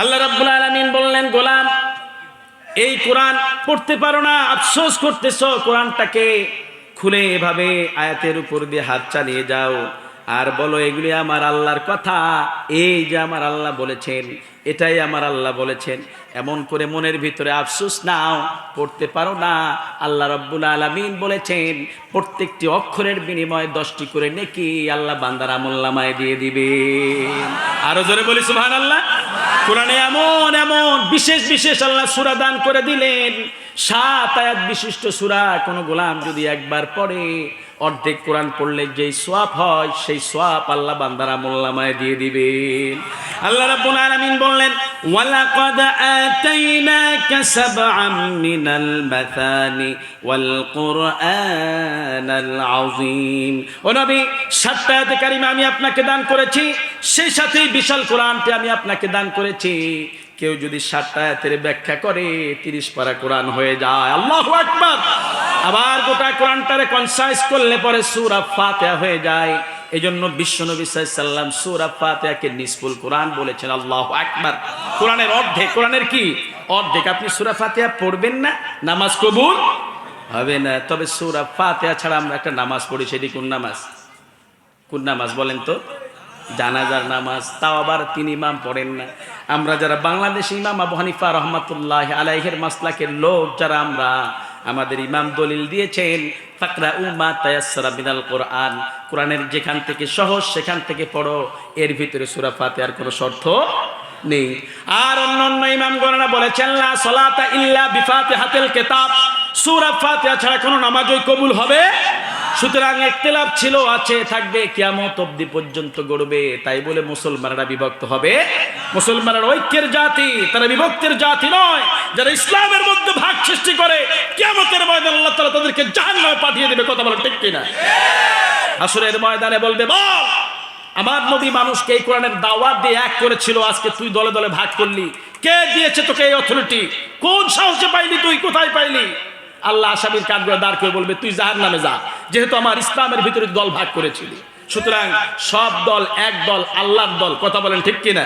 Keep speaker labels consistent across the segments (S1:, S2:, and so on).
S1: আল্লাহ রাব্বুল আলামিন বললেন, গোলাম, এই কোরআন পড়তে পারো না, আফসোস করতেছ। কোরআনটাকে খুলে এভাবে আয়াতের উপর দিয়ে হাত চালিয়ে যাও। আর বলো, এগুলি আমার আল্লাহর কথা। এই যে আমার আল্লাহ বলেছেন, এটাই আমার আল্লাহ বলেছেন। এমন করে মনের ভিতরে আফসোস নাও, পড়তে পারো না। আল্লাহ রব্বুল আলমিন বলেছেন, প্রত্যেকটি অক্ষরের বিনিময়ে দশটি করে নেকি আল্লাহ বান্দার আমল্লামায় দিয়ে দিবে। আরও জোরে বলি সুহান আল্লাহ কোরআনে এমন এমন, বিশেষ বিশেষ আল্লাহ সুরা দান করে দিলেন। সাত আয়াত বিশিষ্ট সুরা, কোনো গোলাম যদি একবার পড়ে অর্ধেক কোরআন পড়লে যেই সোয়াব হয়, সেই সোয়াব আল্লাহ বান্দারা মোল্লামায় দিয়ে দিবেন আল্লাহ রাব্বুল আলামিন বললেন, ওয়ালাকাদ আতাইনাকা সাবআম মিনাল মাথানি ওয়াল কুরআনাল আযীম। ও নবী, সাতটা আয়াতে কারিমা আমি আপনাকে দান করেছি, সেই সাথেই বিশাল কোরআনটি আমি আপনাকে দান করেছি। কেউ যদি সাতটা আয়াতের ব্যাখ্যা করে, তিরিশ পারা কোরআন হয়ে যায়। আল্লাহু আকবার! আবার গোটা কোরআনটারে কনসাইজ করলে পরে সূরা ফাতিহা হয়ে যায়। এই জন্য বিশ্ব বিশ্বনবী সাল্লাম সূরা ফাতিহাকে নিসফুল কোরআন বলেছেন। আল্লাহু আকবার। কোরআনের অর্ধেক। কোরআনের কি? অর্ধেক। আপনি সুরা ফাতিহা পড়বেন না? নামাজ কবুল হবে না। তবে সূরা ফাতিহা ছাড়া আমরা একটা নামাজ পড়ি। সেটি কোন নামাজ? কোন নামাজ বলেন তো? জানাজার নামাজ। তাও আবার তিনি ইমাম পড়েন না। আমরা যারা বাংলাদেশি ইমাম আবু হানিফা রহমতুল্লাহ আলাইহের মাসলাকের লোক, যারা আমরা আমাদের ইমাম দলিল দিয়েছেন ফাকরা উমা তায়াসরা মিনাল কোরআন। কোরআনের যেখান থেকে সহজ, সেখান থেকে পড়ো। এর ভিতরে সুরা ফাতে আর কোনো শর্ত নেই। আর অন্য অন্য ইমাম গণনা বলেছেন, লা সলাতা ইল্লা বিফাতিহাতিল কেতাব। সুরা ফাতে ছাড়া কোনো নামাজই কবুল হবে সুতরাং একতেলাপ ছিল, আছে, থাকবে, কিয়ামত অবধি পর্যন্ত গড়বে। তাই বলে মুসলমানরা বিভক্ত হবে। মুসলমানের ঐক্যের জাতি, তারা বিভক্তের জাতি নয়, যারা ইসলামের মধ্যে ভাগ সৃষ্টি করে, কিয়ামতের ময়দান আল্লাহ তাআলা তাদেরকে জাহান্নামে পাঠিয়ে দেবে। কথা বলা ঠিক কিনা? আসরের ময়দানে বলবে, বল, আমার নবী মানুষকে এই কোরআনের দাওয়াত দিয়ে এক করেছিল, আজকে তুই দলে দলে ভাগ করলি। কে দিয়েছে তোকে এই অথরিটি কোন সাহসে পাইলি তুই? কোথায় পাইলি? আল্লাহ আসামির কাঠগড়া দাঁড় করে বলবে, তুই জাহার নামে যা। যেহেতু আমার ইসলামের ভিতরে দল ভাগ করেছিলি। সুতরাং সব দল এক দল, আল্লাহর দল। কথা বলেন ঠিক কিনা?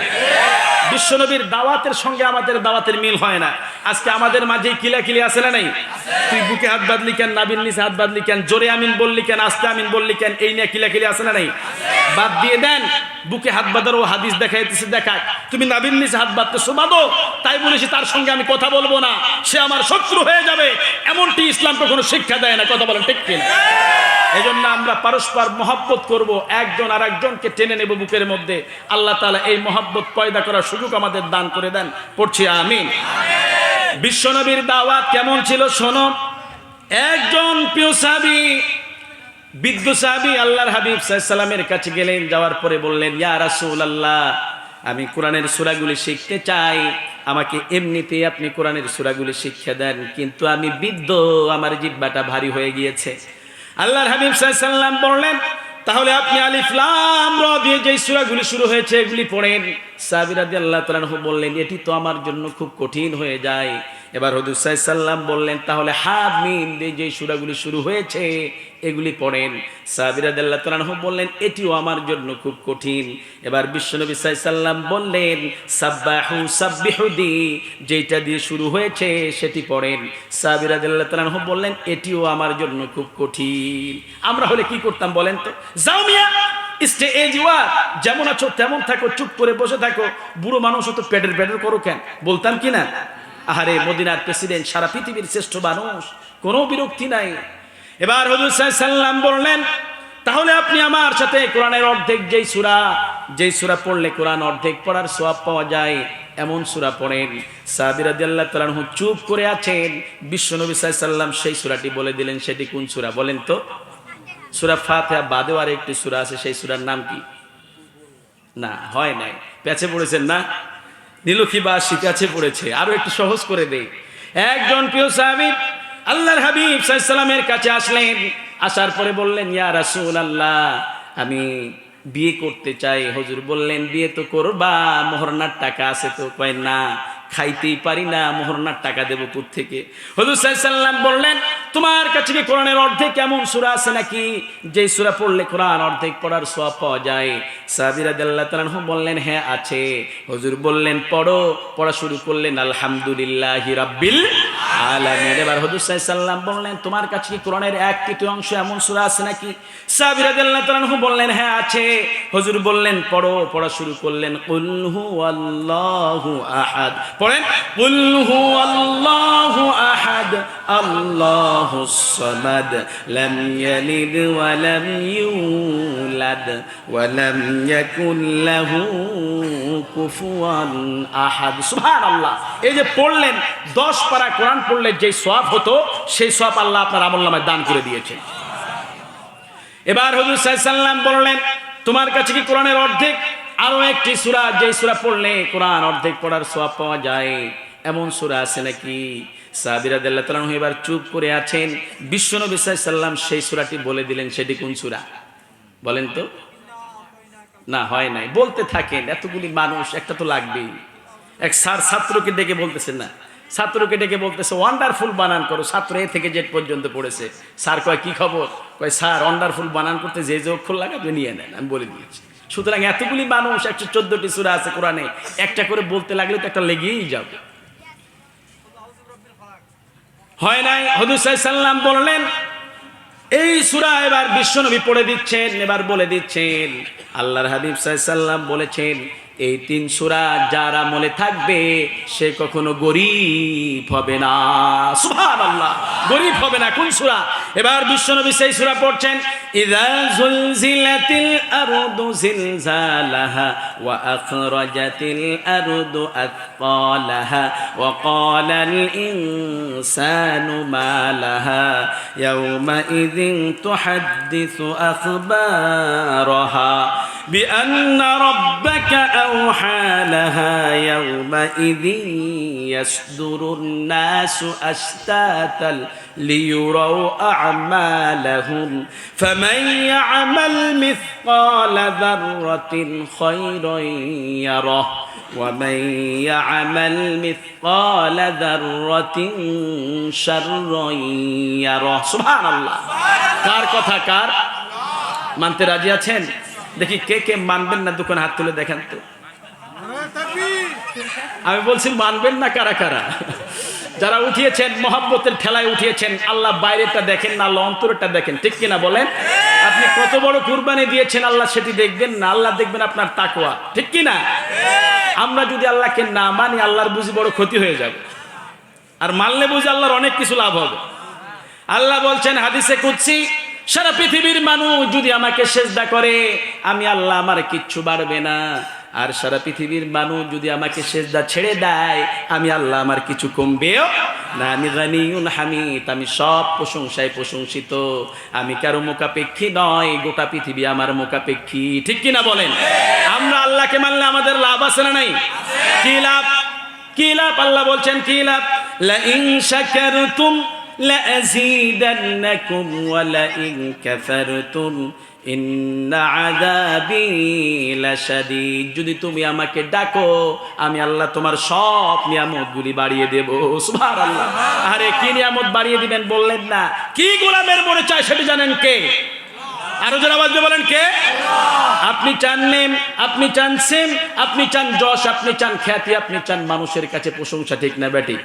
S1: বিশ্বনবীর দাওয়াতের সঙ্গে আমাদের দাওয়াতের মিল হয় না। আজকে আমাদের মাঝে কিলাকিলি আছে না নাই? তুই বুকে হাত বাদলি কেন নাবিন নিচে হাত বাদলি কেন, জোরে আমিন বললি কেন, আস্তে আমিন বললি কেন, এই নিয়ে কিলা কিলাকিলি আছে না নাই? বাদ দিয়ে দেন। বুকে হাত বাঁধার ও হাদিস দেখাইতেছে, দেখাক। তুমি নাবিন নিচে হাত বাঁধতেছো, বাঁধো। তাই বলেছি তার সঙ্গে আমি কথা বলব না। সে আমার শত্রু হয়ে যাবে। এমনটি ইসলাম কখনো শিক্ষা দেয় না। কথা বলেন ঠিক কিনা? এই জন্য আমরা পারস্পর মহাব্বত করব। একজন আর একজনকে টেনে নেব বুকের মধ্যে। আল্লাহ তালা এই মহাব্বত পয়দা করার সুযোগ আমাদের দান করে দেন। পড়ছি আমি বিশ্বনবীর দাওয়াত কেমন ছিল, শোনো? একজন প্রিয় বিদ্য সাহাবি আল্লাহর হাবিব সাল্লামের কাছে গেলেন, যাওয়ার পরে বললেন, ইয়া রাসূল আল্লাহ আমি কোরআনের সুরাগুলি শিখতে চাই, আমাকে এমনিতে আপনি কোরআনের সুরাগুলি শিক্ষা দেন, কিন্তু আমি বিদ্য আমার জিব্বাটা ভারী হয়ে গিয়েছে। আল্লাহর হাবিব সাল্লাম বললেন, তাহলে আপনি আলিফ লাম, র দিয়ে যেই সূরাগুলি শুরু হয়েছে, এগুলি পড়েন। সাহাবী আল্লাহ তাআলা বললেন, এটি তো আমার জন্য খুব কঠিন হয়ে যায়। এবার হদুর সাল্লাম বললেন, তাহলে হাত মিম দিয়ে যে সুরাগুলি শুরু হয়েছে, এগুলি পড়েন। সাবিরাদাল্লাহ তালাহ বললেন, এটিও আমার জন্য খুব কঠিন। এবার বিশ্বনবী সাল্লাম বললেন, সাব্বাহু সাব্বিহুদি যেটা দিয়ে শুরু হয়েছে, সেটি পড়েন। সাবিরাদাল্লাহ তালাহ বললেন, এটিও আমার জন্য খুব কঠিন। আমরা হলে কি করতাম বলেন তো? যাও মিয়া যেমন আছো তেমন থাকো, চুপ করে বসে থাকো। বুড়ো মানুষ তো পেটের পেটের করো কেন? বলতাম কি না? আহারে মদিনার প্রেসিডেন্ট, সারা পৃথিবীর শ্রেষ্ঠ মানুষ, কোনো বিরক্তি নাই। এবার হজুর সাল্লাম বললেন, তাহলে আপনি আমার সাথে কোরআনের অর্ধেক যেই সুরা যেই সুরা পড়লে কোরআন অর্ধেক পড়ার সোয়াব পাওয়া যায়, এমন সুরা পড়েন। সাবিরাদিল্লাহ তালাহু চুপ করে আছেন। বিশ্ব বিশ্বনবী সাল্লাম সেই সুরাটি বলে দিলেন। সেটি কোন সুরা বলেন তো? সুরা ফাতেহা বাদেও আর একটি সুরা আছে, সেই সুরার নাম কি? না, হয় নাই। পেছে পড়েছেন না? নীলক্ষী বা কাছে পড়েছে? আরও একটু সহজ করে দেই। একজন প্রিয় সাহাবি আল্লাহর হাবিব সাল্লামের কাছে আসলেন। আসার পরে বললেন, ইয়া রাসুল আল্লাহ আমি বিয়ে করতে চাই। হজুর বললেন, বিয়ে তো করবা মোহরনার টাকা আছে তো। কয়, না। খাইতেই পারি না, মোহরনার টাকা দেবো থেকে। হজুর বললেন, তোমার কাছে কি কোরআনের অর্ধেক এমন সুরা আছে নাকি, যে সুরা পড়লে কোরআন অর্ধেক পড়ার সব পাওয়া যায়? সাবিরা দাল্লাহ তালাহ বললেন হ্যাঁ আছে। হজুর বললেন, পড়ো, পড়া শুরু করলেন, আলহামদুলিল্লাহ রাব্বিল আলামিন। এবার হজুর সাল্লাম বললেন, তোমার কাছে কি কোরআনের এক তৃতীয় অংশ এমন সুরা আছে নাকি? সাবিরা দাল্লাহ তালাহ বললেন হ্যাঁ আছে। হজুর বললেন, পড়ো, পড়া শুরু করলেন। কুলহু আল্লাহু আহাদ। পড়েন কুলহু আল্লাহু আহাদ। সামাদ লাম ইয়ালিদ ওয়া লাম ইউলাদ ওয়া লাম ইয়াকুল লাহু কুফুয়ান আহাদ সুবহানাল্লাহ এই যে পড়লেন 10 পারা কোরআন পড়লে যে সওয়াব হতো, সেই সওয়াব আল্লাহ আপনার আমলনামায় দান করে দিয়েছেন এবার হুজুর সাল্লাম বললেন, তোমার কাছে কি কোরআনের অর্ধেক? আরও একটি সূরা যে সূরা পড়লে কোরআন অর্ধেক পড়ার সওয়াব পাওয়া যায়। এমন সূরা আছে নাকি? সাবিরা দাল্লাহ তাআলা এবার চুপ করে আছেন। বিশ্বনবী সাল্লাম সেই সূরাটি বলে দিলেন, সেটি কোন সূরা? বলেন তো। না, হয় নাই। বলতে থাকেন, এতগুলি মানুষ, একটা তো লাগবেই। এক স্যার ছাত্রকে ডেকে বলতেছে না। ছাত্রকে ডেকে বলতেছে ওয়ান্ডারফুল বানান করো। ছাত্র এ থেকে জেট পর্যন্ত পড়েছে। স্যার কয়, কি খবর? কয়, স্যার ওয়ান্ডারফুল বানান করতে যে যে অক্ষর লাগে আপনি নিয়ে নেন। আমি বলে দিয়েছি। সুতরাং এতগুলি মানুষ, একশো চোদ্দটি সুরা আছে কোরআনে। একটা করে বলতে লাগলে তো একটা লেগেই যাবে। হয় নাই? হদুসাল্লাম বললেন, এই সুরা এবার বিশ্বনবী পড়ে দিচ্ছেন, এবার বলে দিচ্ছেন। আল্লাহর হাবিব সাল্লাম বলেছেন এই তিন সুরা যার আমলে থাকবে, সে কখনো গরিব হবে না। সুভান আল্লাহ গরিব হবে না। কোন সুরা? এবার বিশ্বনবী সেই সুরা পড়ছেন, ইদা জুলজিলাতিল আরদু জিলজালাহা ওয়া আখরাজাতিল আরদু আথqalaha ওয়া ক্বালাল ইনসানু মা লাহা ইয়াওমা ইযিন তুহাদ্দিসু আখবারাহা। بأن ربك أوحى لها يومئذ يصدر الناس أشتاتا ليروا أعمالهم فمن يعمل مثقال ذرة خيرا يره ومن يعمل مثقال ذرة شرا يره سبحان الله কার কথা কার মানতে রাজি আছেন দেখি কে কে মানবেন না দোকানে হাত তুলে দেখেন তো। আমি বলছি, মানবেন না কারা কারা? যারা উঠিয়েছেন, মহাব্বতের ঠেলায় উঠিয়েছেন, আল্লাহ বাইরেটা দেখেন না, আল্লাহ অন্তরটা দেখেন, ঠিক কিনা বলেন? আপনি কত বড় কুরবানি দিয়েছেন, আল্লাহ সেটি দেখবেন না, আল্লাহ দেখবেন আপনার তাকোয়া ঠিক কিনা? আমরা যদি আল্লাহকে না মানি, আল্লাহর বুঝি বড় ক্ষতি হয়ে যাবে। আর মানলে বুঝি আল্লাহর অনেক কিছু লাভ হবে। আল্লাহ বলছেন, হাদিসে কুচ্ছি সারা পৃথিবীর মানুষ যদি আমাকে সেজদা করে, আমি আল্লাহ আমার কিচ্ছু বাড়বে না। আর সারা পৃথিবীর মানুষ যদি আমাকে সেজদা ছেড়ে দেয়, আমি আল্লাহ আমার কিছু কমবেও না। আমি গানিউন হামিদ, আমি সব প্রশংসায় প্রশংসিত। আমি কারও মোকাপেক্ষী নয়, গোটা পৃথিবী আমার মোকাপেক্ষী ঠিক কিনা বলেন? আমরা আল্লাহকে মানলে আমাদের লাভ আছে না নাই? কি লাভ? কি লাভ? আল্লাহ বলছেন, কি লাভ? লা ইন শাকারতুম لأزيدنكم ولئن كفرتم إن عذابي لشديد যদি তুমি আমাকে ডাকো আমি আল্লাহ তোমার সব নিয়ামতগুলি বাড়িয়ে দেব সুবহানাল্লাহ আরে কি নিয়ামত বাড়িয়ে দিবেন বললেন না কি গোলামের মনে চায় সেটা জানেন কে আরো যারা বাজবে বলেন কে আপনি চান নেম আপনি চান সেম আপনি চান যশ আপনি চান খ্যাতি আপনি চান মানুষের কাছে প্রশংসা ঠিক না ব্যাটি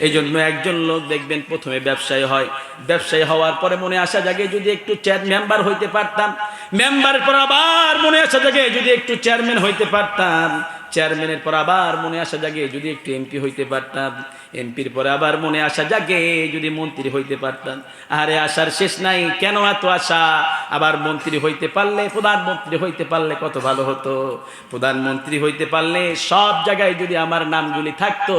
S1: এই জন্য একজন লোক দেখবেন প্রথমে ব্যবসায়ী হয়। ব্যবসায়ী হওয়ার পরে মনে আসা জাগে যদি একটু চেয়ার মেম্বার হইতে পারতাম। মেম্বারের পর আবার মনে আসা জাগে যদি একটু চেয়ারম্যান হইতে পারতাম। চেয়ারম্যানের পর আবার মনে আসা জাগে, যদি একটু এমপি হইতে পারতাম। এমপির পরে আবার মনে আসা জাগে, যদি মন্ত্রী হইতে পারতাম। আরে আসার শেষ নাই, কেন এত আশা? আবার মন্ত্রী হইতে পারলে, প্রধানমন্ত্রী হইতে পারলে কত ভালো হতো? প্রধানমন্ত্রী হইতে পারলে সব জায়গায় যদি আমার নামগুলি থাকতো,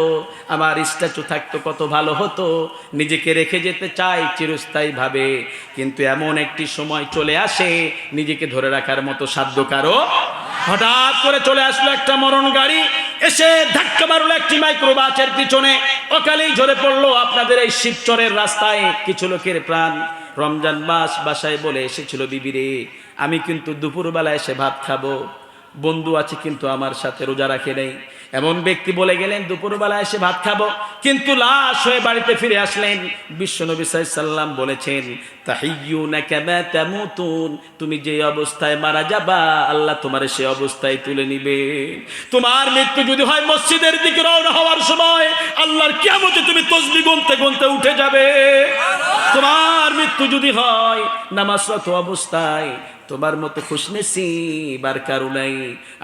S1: আমার স্ট্যাচু থাকতো, কত ভালো হতো? নিজেকে রেখে যেতে চাই চিরস্থায়ী ভাবে কিন্তু এমন একটি সময় চলে আসে, নিজেকে ধরে রাখার মতো সাধ্য কারও হঠাৎ করে চলে আসলো একটা মরণ গাড়ি, এসে ধাক্কা মারলো একটি মাইক্রোবাসের পিছনে। অকালেই ঝরে পড়ল আপনাদের এই শিবচরের রাস্তায় কিছু লোকের প্রাণ। রমজান মাস বাসায় বলে এসেছিল, বিবিরে, আমি কিন্তু দুপুরবেলা এসে ভাত খাব। বন্ধু আছে কিন্তু আমার সাথে রোজা রাখে নেই। এমন ব্যক্তি বলে গেলেন, দুপুরবেলা এসে ভাত খাব। কিন্তু লাশ হয়ে বাড়িতে ফিরে আসলেন। বিশ্বনবী সাল্লাম বলেছেন তুমি যে অবস্থায় মারা যাবা, আল্লাহ তোমার সে অবস্থায় তুলে নিবে। তোমার মৃত্যু যদি হয় মসজিদের দিকে রওনা হওয়ার সময়, আল্লাহর কিয়ামতে তুমি তসবি গুনতে গুনতে উঠে যাবে। তোমার মৃত্যু যদি হয় নামাজরত অবস্থায় তোমার মতো খুশনেসিব আর কারও নাই।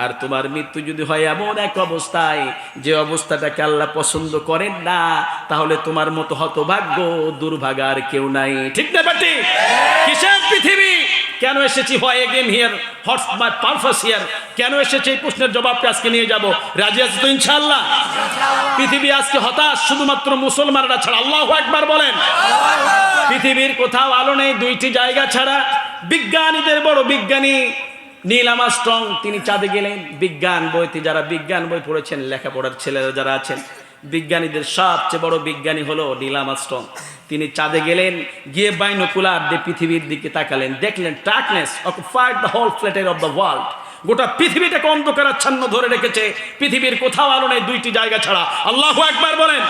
S1: আর তোমার মৃত্যু যদি হয় এমন এক অবস্থায় যে অবস্থাটাকে আল্লাহ পছন্দ করেন না তাহলে তোমার মতো হতভাগ্য দুর্ভাগা আর কেউ নাই। ঠিক না বাটি? কিসের পৃথিবী? কেন এসেছি হয় again here what's my purpose here কেন এসেছি এই প্রশ্নের জবাবটা আজকে নিয়ে যাব? রাজি আছে তো ইনশাআল্লাহ? পৃথিবী আজকে হতাশ শুধুমাত্র মুসলমানরা ছাড়া। আল্লাহ একবার বলেন। পৃথিবীর কোথাও আলো নেই দুইটি জায়গা ছাড়া। বিজ্ঞানীদের বড় বিজ্ঞানী নীল স্ট্রং তিনি চাঁদে গেলেন। বিজ্ঞান বইতে যারা বিজ্ঞান বই পড়েছেন, লেখাপড়ার ছেলেরা যারা আছেন, বিজ্ঞানীদের সবচেয়ে বড় বিজ্ঞানী হলো নীলাম স্ট্রং তিনি চাঁদে গেলেন, গিয়ে বাইনোকুলার দিয়ে পৃথিবীর দিকে তাকালেন, দেখলেন টার্কনেস অকুপাইড দ্য হোল ফ্ল্যাটের অফ দ্য ওয়ার্ল্ড গোটা পৃথিবীটাকে অন্ধকার আচ্ছন্ন ধরে রেখেছে। পৃথিবীর কোথাও আলো নেই দুইটি জায়গা ছাড়া। আল্লাহ একবার বলেন।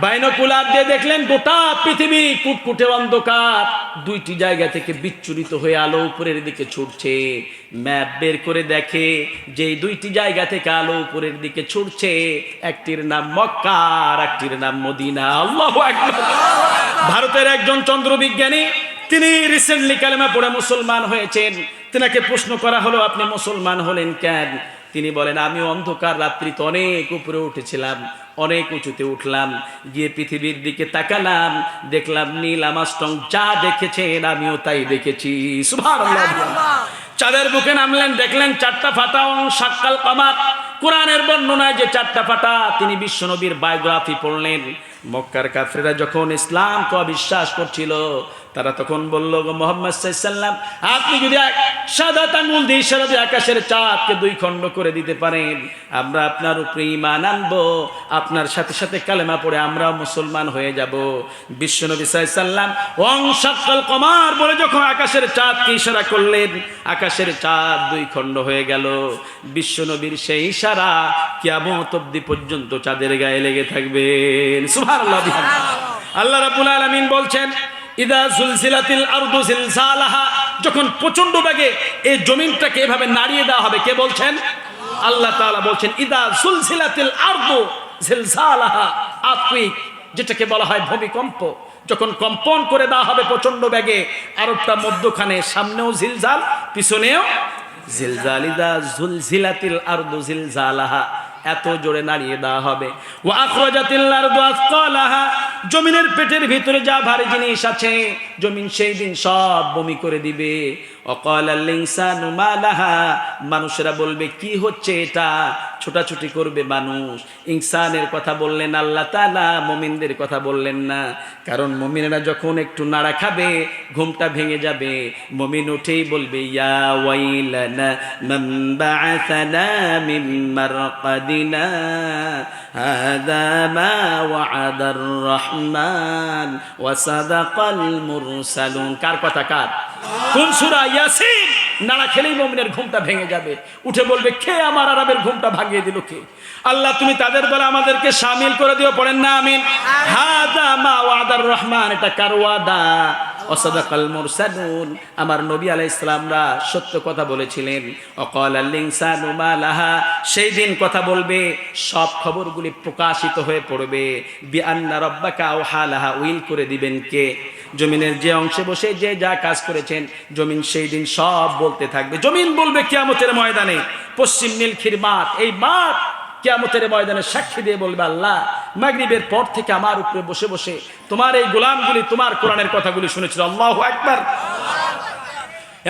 S1: বাইনোকুলার দিয়ে দেখলেন গোটা পৃথিবী কুটকুটে অন্ধকার। দুইটি জায়গা থেকে বিচ্ছুরিত হয়ে আলো উপরের দিকে ছুটছে। ম্যাপ বের করে দেখে যে দুইটি জায়গা থেকে আলো উপরের দিকে ছুটছে, একটির নাম মক্কা আর একটির নাম মদিনা। আল্লাহ একবার ভারতের একজন চন্দ্রবিজ্ঞানী তিনি রিসেন্টলি কালেমা পড়ে মুসলমান হয়েছেন। তেনাকে প্রশ্ন করা হলো আপনি মুসলমান হলেন কেন? তিনি বলেন আমি অন্ধকার রাত্রিতে অনেক উপরে উঠেছিলাম অনেক উঁচুতে উঠলাম গিয়ে পৃথিবীর দিকে তাকালাম দেখলাম নীল আমাস্টং যা দেখেছেন আমিও তাই দেখেছি। চাঁদের বুকে নামলেন দেখলেন চারটা ফাটা সাক্কাল কামার। কোরআনের বর্ণনায় যে চারটা ফাটা তিনি বিশ্বনবীর বায়োগ্রাফি পড়লেন। মক্কার কাফেরা যখন ইসলামকে অবিশ্বাস করছিল তারা তখন বলল, গো মোহাম্মদ আপনি যদি সাদা আঙুল দিয়ে ইশারা দিয়ে আকাশের চাঁদকে দুই খণ্ড করে দিতে পারেন, আমরা আপনার উপরে ইমান আনব, আপনার সাথে সাথে কালেমা পড়ে আমরাও মুসলমান হয়ে যাব। বিশ্বনবী সাল্লাম ওং সাক্কাল কমার বলে যখন আকাশের চাঁদকে ইশারা করলেন, আকাশের চাঁদ দুই খণ্ড হয়ে গেল। বিশ্বনবীর সেই ইশারা কিয়ামত অব্দি পর্যন্ত চাঁদের গায়ে লেগে থাকবেন সুবহানাল্লাহ আল্লাহ রাব্বুল আলামিন বলছেন ইদা জুলজিলাতিল আরদু জিলজালাহা যখন প্রচণ্ড বেগে এই জমিনটাকে এভাবে নাড়িয়ে দেওয়া হবে, কে বলছেন? আল্লাহ তাআলা বলছেন, ইদা জুলজিলাতিল আরদু জিলজালাহা আত্মিক যেটাকে বলা হয় ভূমিকম্প, যখন কম্পন করে দেওয়া হবে প্রচণ্ড বেগে, আরবটা মধ্যখানে, সামনেও জিলজাল, পিছনেও জিলজাল। ইদা জুলজিলাতিল আরদু জিলজালাহা এত জোরে নাড়িয়ে দেওয়া হবে। ও আখরাজাতিল আরদু আসকালাহা, জমিনের পেটের ভিতরে যা ভারী জিনিস আছে, জমিন সেই দিন সব বমি করে দিবে। মানুষেরা বলবে, কি হচ্ছে এটা? ছোটাছুটি করবে মানুষ। ইনসানের কথা বললেন আল্লাহ তাআলা, মুমিনদের কথা বললেন না। কারণ মুমিনেরা যখন একটু নাড়া খাবে, ঘুমটা ভেঙে যাবে। মমিন উঠেই বলবে কার কথা? কার? কোন সূরা? ইয়াসিন। নাড়া খেলেই মুমিনের ঘুমটা ভেঙে যাবে। উঠে বলবে কে আমার আরবের ঘুমটা ভাঙিয়ে দিল কে? আল্লাহ তুমি তাদের বলে আমাদেরকে সামিল করে দিও পড়েন না আমিন। হাদা মা ওয়াদার রহমান এটা কার ওয়াদা? অসাদাকাল মুরসালুন। আমার নবী আলাইহিস সালামরা সত্য কথা বলেছিলেন। অকাল আল-ইনসানু মা লাহা। সেই দিন কথা বলবে সব খবরগুলি প্রকাশিত হয়ে পড়বে। বি আন্না রাব্বাকা আওহালাহা উইল করে দিবেন কে? জমিনের যে অংশে বসে যে যা কাজ করেছেন, জমিন সেই দিন সব বলতে থাকবে। জমিন বলবে কিয়ামতের ময়দানে, পশ্চিম নীলক্ষীর মাঠ, এই মাঠ কিয়ামতের ময়দানে সাক্ষী দিয়ে বলবে আল্লাহ, মাগরিবের পর থেকে আমার উপরে বসে বসে তোমার এই গোলামগুলি তোমার কোরআনের কথাগুলি শুনেছিল। আল্লাহু একবার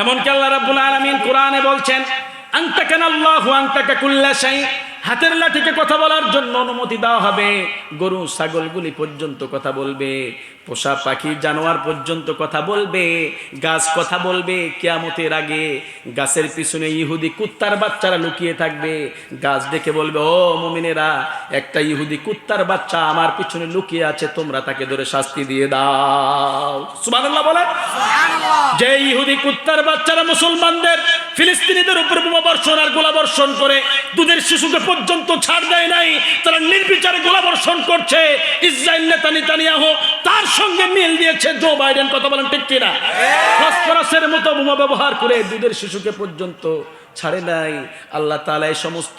S1: এমনকি আল্লাহ রাব্বুল আলামিন কোরআনে বলছেন হাতের লাঠিকে কথা বলার জন্য অনুমতি দেওয়া হবে। গরু, ছাগলগুলি পর্যন্ত কথা বলবে। পোষা পাখি জানোয়ার পর্যন্ত কথা বলবে গাছ কথা বলবে কেয়ামতের আগে গাছের পিছনে ইহুদি কুত্তার বাচ্চারা লুকিয়ে থাকবে। গাছ ডেকে বলবে ও মুমিনেরা একটা ইহুদি কুত্তার বাচ্চা আমার পিছনে লুকিয়ে আছে তোমরা তাকে ধরে শাস্তি দিয়ে দাও। সুবহানাল্লাহ বলে যে ইহুদি কুত্তার বাচ্চারা মুসলমানদের ফিলিস্তিনিদের উপর বোমা বর্ষণ আর গোলা বর্ষণ করে দুধের শিশুকে পর্যন্ত ছাড় দেয় নাই তারা নির্বিচারে গোলাবর্ষণ করছে। ইসরায়েল নেতা নেতানিয়াহু তার সঙ্গে মিল দিয়েছে জো বাইডেন, কথা বলেন ঠিক কিনা? ফসফরাসের মতো বোমা ব্যবহার করে দুধের শিশুকে পর্যন্ত ছাড়ে নাই। আল্লাহ তালা এই সমস্ত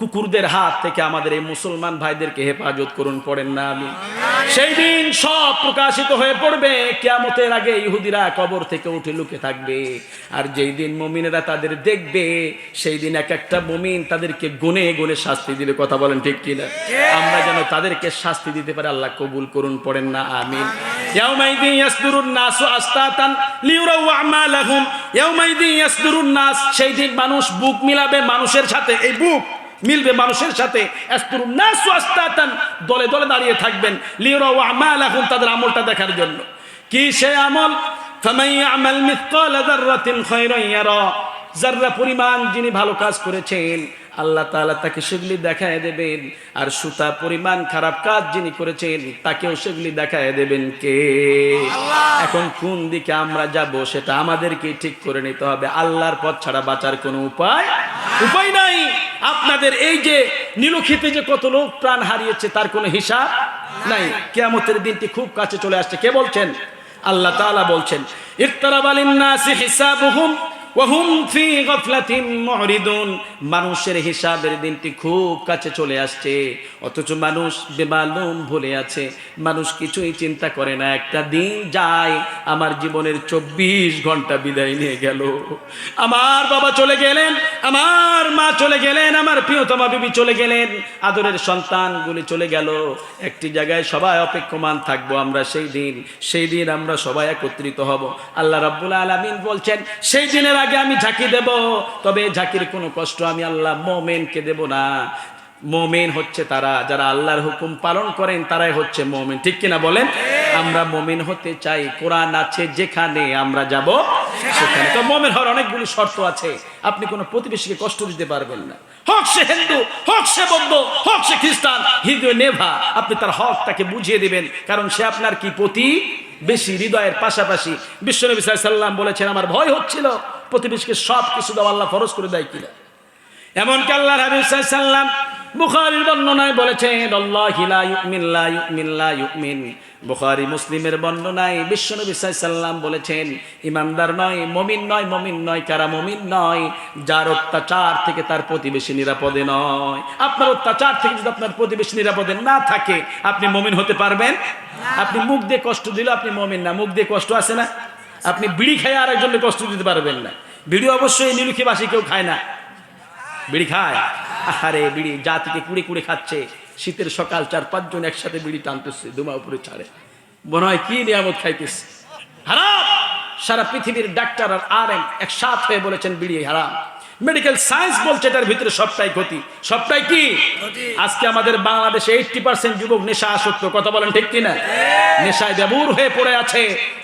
S1: কুকুরদের হাত থেকে আমাদের এই মুসলমান ভাইদেরকে হেফাজত করুন, পড়েন না আমি। সেই দিন সব প্রকাশিত হয়ে পড়বে, কিয়ামতের আগে ইহুদিরা কবর থেকে উঠে লুকে থাকবে। আর যেই দিন মমিনেরা তাদের দেখবে, সেই দিন এক একটা মমিন তাদেরকে গুনে গুনে শাস্তি দিবে। কথা বলেন ঠিক কিনা? আমরা যেন তাদেরকে শাস্তি দিতে পারি, আল্লাহ কবুল করুন, পড়েন না নাস, সেই দিন মানুষ বুক মিলাবে মানুষের সাথে। এই বুক মিলবে মানুষের সাথে। দলে দলে দাঁড়িয়ে থাকবেন। লিউরাউ আমালাহুম তাদের আমলটা দেখার জন্য। কি সে আমল? খায়রান পরিমাণ যিনি ভালো কাজ করেছেন আল্লাহ তাআলা তাকে সেগুলি দেখায় দেবেন। আর সুতা পরিমাণ খারাপ কাজ যিনি করেছেন তাকেও সেগুলি দেখায় দেবেন কে? এখন কোন দিকে আমরা যাব সেটা আমাদেরকে ঠিক করে নিতে হবে। আল্লাহর পথ ছাড়া বাঁচার কোনো উপায় উপায় নাই। আপনাদের এই যে নীলক্ষিতে যে কত লোক প্রাণ হারিয়েছে, তার কোনো হিসাব নাই। কেয়ামতের দিনটি খুব কাছে চলে আসছে। কে বলছেন? আল্লাহ তাআলা বলছেন, ইফতারাবালিন নাসি হিসাবুহুম মানুষের হিসাবের দিনটি খুব কাছে চলে আসছে, অথচ মানুষ বেমালুম ভুলে আছে। মানুষ কিছুই চিন্তা করে না, একটা দিন যায়, আমার জীবনের চব্বিশ ঘণ্টা বিদায় নিয়ে গেল। আমার বাবা চলে গেলেন, আমার মা চলে গেলেন, আমার প্রিয়তমা বিবি চলে গেলেন, আদরের সন্তানগুলি চলে গেল। একটি জায়গায় সবাই অপেক্ষমান থাকব আমরা সেই দিন সেই দিন আমরা সবাই একত্রিত হব। আল্লাহ রাব্বুল আলামিন বলছেন, সেই দিনের আগে আমি ঝাঁকি দেব, তবে ঝাঁকির কোনো কষ্ট আমি আল্লাহ মোমেনকে দেব না। মোমেন হচ্ছে তারা, যারা আল্লাহর হুকুম পালন করেন তারাই হচ্ছে মোমেন। ঠিক কিনা বলেন? আমরা মোমেন হতে চাই, কোরআন আছে যেখানে আমরা যাব সেখানে। তো মোমেন হওয়ার অনেকগুলি শর্ত আছে, আপনি কোনো প্রতিবেশীকে কষ্ট দিতে পারবেন না। হোক সে হিন্দু, হোক সে বৌদ্ধ, হোক সে খ্রিস্টান, হিন্দু নেভা, আপনি তার হক তাকে বুঝিয়ে দিবেন, কারণ সে আপনার কি প্রতি বেশি হৃদয়ের পাশাপাশি। বিশ্বনবী সাল্লাম বলেছেন, আমার ভয় হচ্ছিল প্রতিবেশীকে সব কিছু দেওয়া আল্লাহ ফরজ করে দেয় কিনা? এমনকি আল্লাহ হাবিব সাল্লাম বুখারীর বর্ণনায় বলেছেন বুখারী মুসলিমের বর্ণনায় বিশ্বনবী সাল্লাম বলেছেন ইমানদার নয় মমিন নয় মমিন নয় কারা মমিন নয় যার অত্যাচার থেকে তার প্রতিবেশী নিরাপদে নয়। আপনার অত্যাচার থেকে যদি আপনার প্রতিবেশী নিরাপদে না থাকে আপনি মমিন হতে পারবেন? আপনি মুখ দিয়ে কষ্ট দিলে আপনি মমিন না। মুখ দিয়ে কষ্ট আছে না? আপনি বিড়ি খেয়ে আরেকজনকে কষ্ট দিতে পারবেন না। বিড়ি অবশ্যই নিরুখীবাসী কেউ খায় না। বিড়ি খায়? আরে বিড়ি জাতিকে কুড়ে কুড়ে খাচ্ছে। শীতের সকাল চার পাঁচজন একসাথে বিড়ি টানতেছে দুমা উপরে ছাড়ে। মনে হয় কি নিয়ামত খাইতেছে হারাম! সারা পৃথিবীর ডাক্তার আর আর একসাথ হয়ে বলেছেন বিড়ি হারাম। মেডিকেল সায়েন্স বলছে এটার ভিতরে সবটাই ক্ষতি। সবটাই কি? আজকে আমাদের বাংলাদেশে এইটটি পার্সেন্ট যুবক নেশা আসক্ত কথা বলেন ঠিক কিনা? নেশায় ব্যবুর হয়ে পড়ে আছে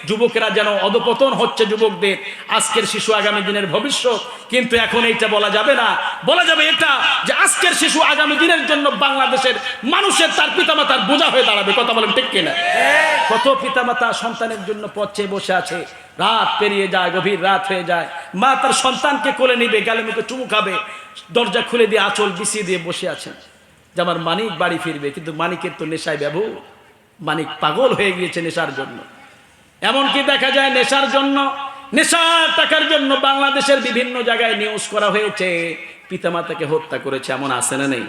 S1: যুবকেরা যেন অধপতন হচ্ছে যুবকদের। আজকের শিশু আগামী দিনের ভবিষ্যৎ কিন্তু এখন এইটা বলা যাবে না। বলা যাবে এটা যে আজকের শিশু আগামী দিনের জন্য বাংলাদেশের মানুষের তার পিতামাতার বোঝা হয়ে দাঁড়াবে কথা বলেন ঠিক কিনা? কত পিতামাতা সন্তানের জন্য পথে বসে আছে? রাত পেরিয়ে যায়, গভীর রাত হয়ে যায়। মা তার সন্তানকে কোলে নিবে, গালে মুখে চুমু খাবে, দরজা খুলে দিয়ে আঁচল বিছিয়ে দিয়ে বসে আছেন। যে আমার মানিক বাড়ি ফিরবে, কিন্তু মানিকের তো নেশায় ব্যবহ মানিক পাগল হয়ে গিয়েছে নেশার জন্য। এমনকি দেখা যায় নেশার জন্য? নেশার টাকার জন্য বাংলাদেশের বিভিন্ন জায়গায় নিউজ করা হয়েছে পিতামাতাকে হত্যা করেছে, এমন আছে না নেই?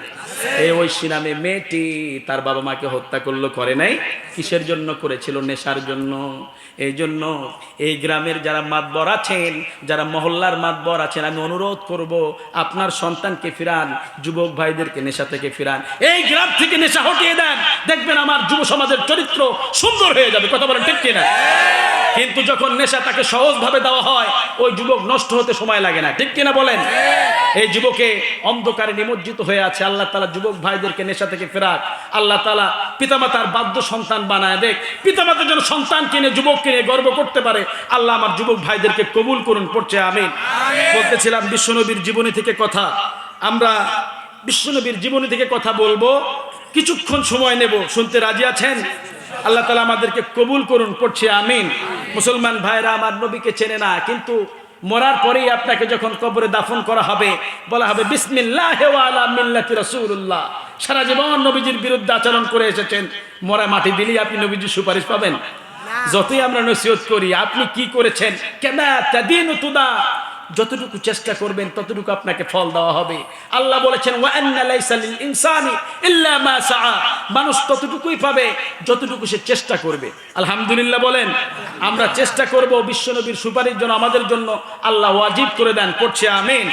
S1: এই ঐশী নামে মেয়েটি তার বাবা মাকে হত্যা করল, করে নাই? কিসের জন্য করেছিল? নেশার জন্য। এই জন্য এই গ্রামের যারা মাতবর আছেন, যারা মহল্লার মাতবর আছেন, আমি অনুরোধ করব, আপনার সন্তানকে ফিরান, যুবক ভাইদেরকে নেশা থেকে ফিরান। এই গ্রাম থেকে নেশা হটিয়ে দেন। দেখবেন আমার যুব সমাজের চরিত্র সুন্দর হয়ে যাবে, কথা বলেন ঠিক কিনা? কিন্তু যখন নেশা তাকে সহজভাবে দেওয়া হয়, ওই যুবক নষ্ট হতে সময় লাগে না, ঠিক কিনা বলেন? এই যুবকে অন্ধকারে নিমজ্জিত হয়ে আছে আল্লাহ তালা যুবক ভাইদেরকে নেশা থেকে ফেরাক। আল্লাহ তালা পিতামাতার বাধ্য সন্তান বানায় দেখ। পিতামাতা যেন সন্তান কিনে যুবক কিনে গর্ব করতে পারে। আল্লাহ আমার যুবক ভাইদেরকে কবুল করুন পড়ছে আমি বলতেছিলাম বিশ্বনবীর জীবনী থেকে কথা। আমরা বিশ্বনবীর জীবনী থেকে কথা বলব। কিছুক্ষণ সময় নেব শুনতে রাজি আছেন? আল্লাহ তালা আমাদেরকে কবুল করুন পড়ছে আমিন। মুসলমান ভাইরা আমার নবীকে চেনে না কিন্তু মরার পরেই আপনাকে যখন কবরে দাফন করা হবে বলা হবে বিসমিল্লাহ মিল্লাতি রসুল্লাহ সারা জীবন নবীজির বিরুদ্ধে আচরণ করে এসেছেন। মরা মাটি দিলেই আপনি নবীজির সুপারিশ পাবেন। যতই আমরা নসিহত করি আপনি কি করেছেন? কেন যতটুকু চেষ্টা করবেন, ততটুকু আপনাকে ফল দেওয়া হবে। আল্লাহ বলেছেন মানুষ ততটুকুই পাবে যতটুকু সে চেষ্টা করবে। আলহামদুলিল্লাহ বলেন, আমরা চেষ্টা করব বিশ্বনবীর সুপারির জন্য, আমাদের জন্য আল্লাহ ওয়াজিব করে দেন। করছে আমিন।